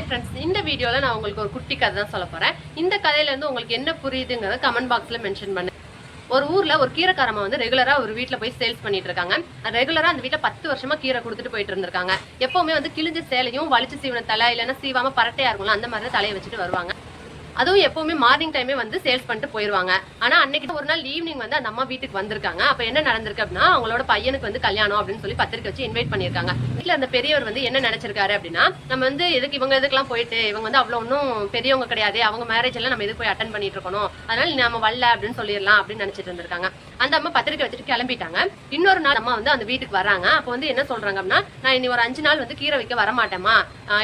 Hi friends இந்த வீடியோவில் நான் உங்களுக்கு ஒரு குட்டி கதை தான் சொல்ல போகிறேன் இந்த கதையிலேருந்து உங்களுக்கு என்ன புரியுதுங்கிறத கமெண்ட் பாக்ஸில் மென்ஷன் பண்ணு. ஒரு ஊரில் ஒரு கீரைக்காரமா வந்து ரெகுலராக ஒரு வீட்டில் போய் சேல்ஸ் பண்ணிட்டு இருக்காங்க. ரெகுலராக அந்த வீட்டில் பத்து வருஷமா கீரை கொடுத்துட்டு போயிட்டு இருந்திருக்காங்க. எப்பவுமே வந்து கிழிஞ்ச சேலையும் வலிச்சு சீவன தலை இல்லைன்னா சீவாம பரட்டையாக இருக்கும்ல அந்த மாதிரி தான் தலையை வச்சுட்டு வருவாங்க. அதுவும் எப்பவுமே மார்னிங் டைமே வந்து சேல்ஸ் பண்ணிட்டு போயிருவாங்க. ஆனா அன்னைக்கு ஒரு நாள் ஈவினிங் வந்து அந்த அம்மா வீட்டுக்கு வந்திருக்காங்க. அப்ப என்ன நடந்திருக்கு அப்படின்னா அவங்களோட பையனுக்கு வந்து கல்யாணம் அப்படின்னு சொல்லி பத்திரிக்கை வச்சு இன்வைட் பண்ணியிருக்காங்க. வீட்டுல அந்த பெரியவர் வந்து என்ன நினைச்சிருக்காரு அப்படின்னா நம்ம வந்து எதுக்கு இவங்க எதுக்கெல்லாம் போயிட்டு இவங்க வந்து அவ்வளவு ஒன்றும் பெரியவங்க கிடையாது. அவங்க மேரேஜ் எல்லாம் நம்ம எதுக்கு போய் அட்டன் பண்ணிட்டு இருக்கணும்? அதனால நம்ம வரல அப்படின்னு சொல்லிடலாம் அப்படின்னு நினைச்சிட்டு இருந்திருக்காங்க. அந்த அம்மா பத்திரிக்கை வச்சுட்டு கிளம்பிட்டாங்க. இன்னொரு நாள் அம்மா வந்து அந்த வீட்டுக்கு வராங்க. அப்போ வந்து என்ன சொல்றாங்க அப்படின்னா நான் இனி ஒரு அஞ்சு நாள் வந்து கீரை வைக்க வரமாட்டேமா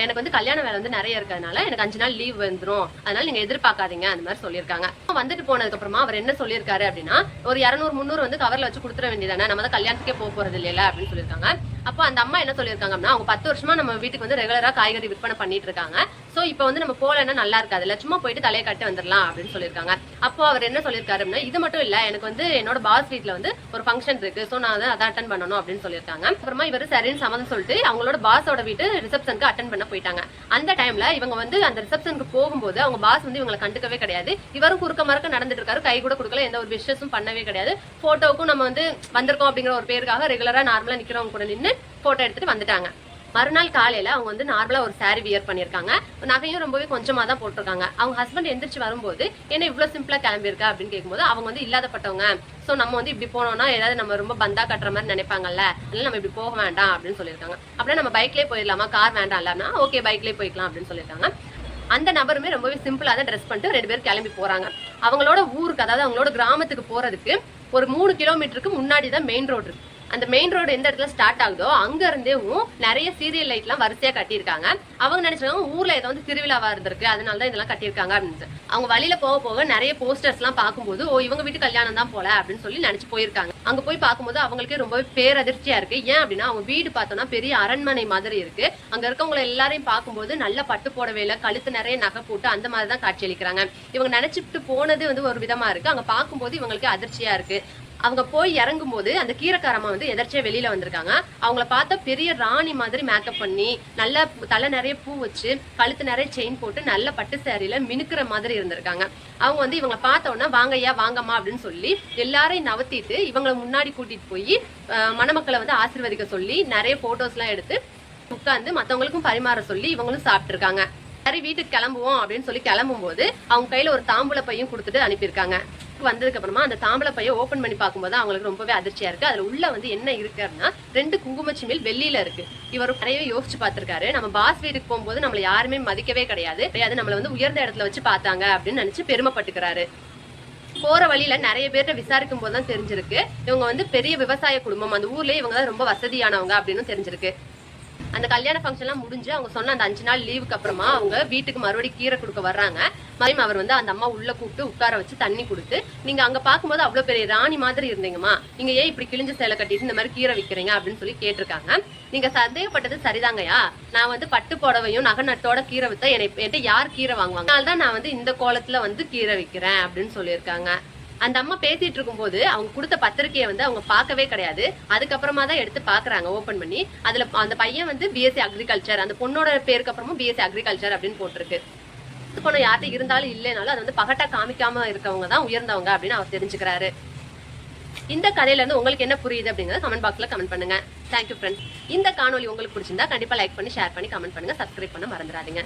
எனக்கு வந்து கல்யாண வேலை வந்து நிறைய இருக்கிறதுனால எனக்கு அஞ்சு நாள் லீவ் வந்துடும் அதனால நீங்க எதிர்பார்க்காதீங்க அந்த மாதிரி சொல்லியிருக்காங்க. வந்துட்டு போனதுக்கு அப்புறமா அவர் என்ன சொல்லியிருக்காரு அப்படின்னா ஒரு இரநூறு முந்நூறு வந்து கவர்ல வச்சு கொடுத்துட வேண்டியதானே நம்ம தான் கல்யாணத்துக்கே போக போறது இல்லையா அப்படின்னு சொல்லியிருக்காங்க. அப்போ அந்த அம்மா என்ன சொல்லியிருக்காங்க அப்படின்னா அவங்க பத்து வருஷமா நம்ம வீட்டுக்கு வந்து ரெகுலரா காய்கறி விற்பனை பண்ணிட்டு இருக்காங்க. சோ இப்போ வந்து நம்ம போலன்னா நல்லா இருக்காதுல்ல. சும்மா போயிட்டு தலையை கட்டி வந்துடலாம் அப்படின்னு சொல்லியிருக்காங்க. அப்போ அவர் என்ன சொல்லியிருக்காரு அப்படின்னா இது மட்டும் இல்ல எனக்கு வந்து என்னோட பாஸ் வீட்ல வந்து ஒரு ஃபங்க்ஷன் இருக்கு. சோ நான் அதை அதை அட்டன் பண்ணணும் அப்படின்னு சொல்லியிருக்காங்க. அப்புறமா இவர் சரின்னு சம்மதம் சொல்லிட்டு அவங்களோட பாஸோட வீட்டு ரிசப்ஷனுக்கு அட்டன் பண்ண போயிட்டாங்க. அந்த டைம்ல இவங்க வந்து அந்த ரிசப்ஷனுக்கு போகும்போது அவங்க பாஸ் வந்து இவங்களை கண்டுக்கவே கிடையாது. இவரும் குறுக்க மறக்க நடந்துட்டு இருக்காரு. கை கூட கொடுக்கல எந்த ஒரு விஷயஸும் பண்ணவே கிடையாது. போட்டோவுக்கும் நம்ம வந்து வந்திருக்கோம் அப்படிங்கிற ஒரு பேருக்காக ரெகுலரா நார்மலா நிக்கிறவங்க கூட நின்று போட்டோ எடுத்துட்டு வந்துட்டாங்க. மறுநாள் காலையில அவங்க வந்து நார்மலா ஒரு சாரி வியர் பண்ணியிருக்காங்க. நகையும் ரொம்பவே கொஞ்சமா தான் போட்டிருக்காங்க. அவங்க ஹஸ்பண்ட் எந்திரிச்சு வரும்போது என்ன இவ்வளவு சிம்பிளா கிளம்பியிருக்கா? அப்படின்னு கேட்கும்போது அவங்க வந்து இல்லாதப்பட்டவங்க. சோ நம்ம வந்து இப்படி போனோம்னா ஏதாவது நம்ம ரொம்ப பந்தா கட்டுற மாதிரி நினைப்பாங்கல்ல. அதனால நம்ம இப்படி போக வேண்டாம் அப்படின்னு சொல்லியிருக்காங்க. அப்படின்னா நம்ம பைக்லயே போயிடலாமா? கார் வேண்டாம் இல்லைன்னா ஓகே பைக்லயே போய்க்கலாம் அப்படின்னு சொல்லியிருக்காங்க. அந்த நபருமே ரொம்பவே சிம்பிளா தான் ட்ரெஸ் பண்ணிட்டு ரெண்டு பேரும் கிளம்பி போறாங்க. அவங்களோட ஊருக்கு அதாவது அவங்களோட கிராமத்துக்கு போறதுக்கு ஒரு மூணு கிலோமீட்டருக்கு முன்னாடி தான் மெயின் ரோடு இருக்கு. அந்த மெயின் ரோடு எந்த இடத்துல ஸ்டார்ட் ஆகுதோ அங்க இருந்தேவும் நிறைய சீரியல் லைட் எல்லாம் வரிசையா கட்டியிருக்காங்க. அவங்க நினைச்சாங்க ஊர்ல ஏதோ வந்து திருவிழாவா இருந்திருக்கு அதனால தான் இதெல்லாம் கட்டியிருக்காங்க அப்படின்னு அவங்க வழியில போக போக நிறைய போஸ்டர்ஸ் எல்லாம் பார்க்கும்போது ஓ இவங்க வீட்டு கல்யாணம் தான் போல அப்படின்னு சொல்லி நினைச்சு போயிருக்காங்க. அங்க போய் பார்க்கும்போது அவங்களுக்கே ரொம்பவே பேரதிர்ச்சியா இருக்கு. ஏன் அப்படின்னா அவங்க வீடு பார்த்தோம்னா பெரிய அரண்மனை மாதிரி இருக்கு. அங்க இருக்கவங்களை எல்லாரையும் பார்க்கும்போது நல்ல பட்டு போடவேல கழுத்து நிறைய நகை போட்டு அந்த மாதிரி தான் காட்சியளிக்கிறாங்க இவங்க நினைச்சிட்டு போனது வந்து ஒரு விதமா இருக்கு. அங்க பார்க்கும்போது இவங்களுக்கு அதிர்ச்சியா இருக்கு. அவங்க போய் இறங்கும் போது அந்த கீரைக்காரம்மா வந்து எதர்ச்சியா வெளியில வந்திருக்காங்க. அவங்கள பார்த்தா பெரிய ராணி மாதிரி மேக்கப் பண்ணி நல்ல தலை நிறைய பூ வச்சு கழுத்து நிறைய செயின் போட்டு நல்ல பட்டு சேரீல மினுக்கிற மாதிரி இருந்திருக்காங்க. அவங்க வந்து இவங்களை பார்த்த உடனே வாங்கய்யா வாங்கம்மா அப்படின்னு சொல்லி எல்லாரையும் நவத்திட்டு இவங்களை முன்னாடி கூட்டிட்டு போய் அஹ், மணமக்களை வந்து ஆசீர்வதிக்க சொல்லி நிறைய போட்டோஸ்லாம் எடுத்து உட்காந்து மத்தவங்களுக்கும் பரிமாற சொல்லி இவங்களும் சாப்பிட்டுருக்காங்க. சரி வீட்டுக்கு கிளம்புவோம் அப்படின்னு சொல்லி கிளம்பும் போது அவங்க கையில ஒரு தாம்பூல பையும் கொடுத்துட்டு அனுப்பியிருக்காங்க. வந்ததுக்கு அப்புறமா அந்த தாம்பள பைய ஓபன் பண்ணி பார்க்கும்போது அவங்களுக்கு ரொம்பவே அதிர்ச்சியா இருக்கு. அதுல உள்ள வந்து என்ன இருக்கு அப்படின்னா ரெண்டு குங்குமச்சிமில் வெள்ளியில இருக்கு. இவர் நிறைய யோசிச்சு பார்த்திருக்காரு. நம்ம பாஸ் வீட்டுக்கு போகும்போது நம்மள யாருமே மதிக்கவே கிடையாது. அது நம்மள வந்து உயர்ந்த இடத்துல வச்சு பார்த்தாங்க அப்படின்னு நினைச்சு பெருமைப்பட்டுக்கிறாரு. போற வழியில நிறைய பேர்கிட்ட விசாரிக்கும் போது தான் தெரிஞ்சிருக்கு. இவங்க வந்து பெரிய விவசாய குடும்பம். அந்த ஊர்லயே இவங்க தான் ரொம்ப வசதியானவங்க அப்படின்னு தெரிஞ்சிருக்கு. அந்த கல்யாண ஃபங்க்ஷன்லாம் முடிஞ்சு அவங்க சொன்ன அந்த அஞ்சு நாள் லீவுக்கு அப்புறமா அவங்க வீட்டுக்கு மறுபடியும் கீரை கொடுக்க வர்றாங்க. மறுபடியும் அவர் வந்து அந்த அம்மா உள்ள கூப்பிட்டு உட்கார வச்சு தண்ணி கொடுத்து நீங்க அங்க பார்க்கும்போது அவ்வளவு பெரிய ராணி மாதிரி இருந்தீங்கம்மா. நீங்க ஏன் இப்படி கிழிஞ்ச சேலை கட்டிட்டு இந்த மாதிரி கீரை விற்கிறீங்க அப்படின்னு சொல்லி கேட்டிருக்காங்க. நீங்க சந்தேகப்பட்டது சரிதாங்கய்யா. நான் வந்து பட்டு புடவையும் நகை நட்டோட கீரை வித்தா என்னை என்கிட்ட யார் கீரை வாங்குவாங்க? அதனால தான் நான் வந்து இந்த கோலத்துல வந்து கீரை விற்கிறேன் அப்படின்னு சொல்லியிருக்காங்க. அந்த அம்மா பேசிட்டு இருக்கும்போது அவங்க கொடுத்த பத்திரிக்கையை வந்து அவங்க பார்க்கவே கிடையாது. அதுக்கப்புறமா தான் எடுத்து பாக்குறாங்க ஓபன் பண்ணி. அதுல அந்த பையன் வந்து பிஎஸ்சி அக்ரிகல்ச்சர் அந்த பொண்ணோட பேருக்கு அப்புறமும் பிஎஸ்சி அக்ரிகல்ச்சர் அப்படின்னு போட்டிருக்கு. பொண்ணு யார்கிட்ட இருந்தாலும் இல்லைனாலும் அது வந்து பகட்டா காமிக்காம இருக்கவங்க தான் உயர்ந்தவங்க அப்படின்னு அவர் தெரிஞ்சுக்கிறாரு. இந்த கதையில இருந்து உங்களுக்கு என்ன புரியுது அப்படிங்கறத கமெண்ட் பாக்ஸ்ல கமெண்ட் பண்ணுங்க. தேங்க்யூ ஃப்ரெண்ட்ஸ் இந்த காணொலி உங்களுக்கு பிடிச்சிருந்தா கண்டிப்பா லைக் பண்ணி ஷேர் பண்ணி கமெண்ட் பண்ணுங்க. சப்ஸ்கிரைப் பண்ண மறந்துடாதீங்க.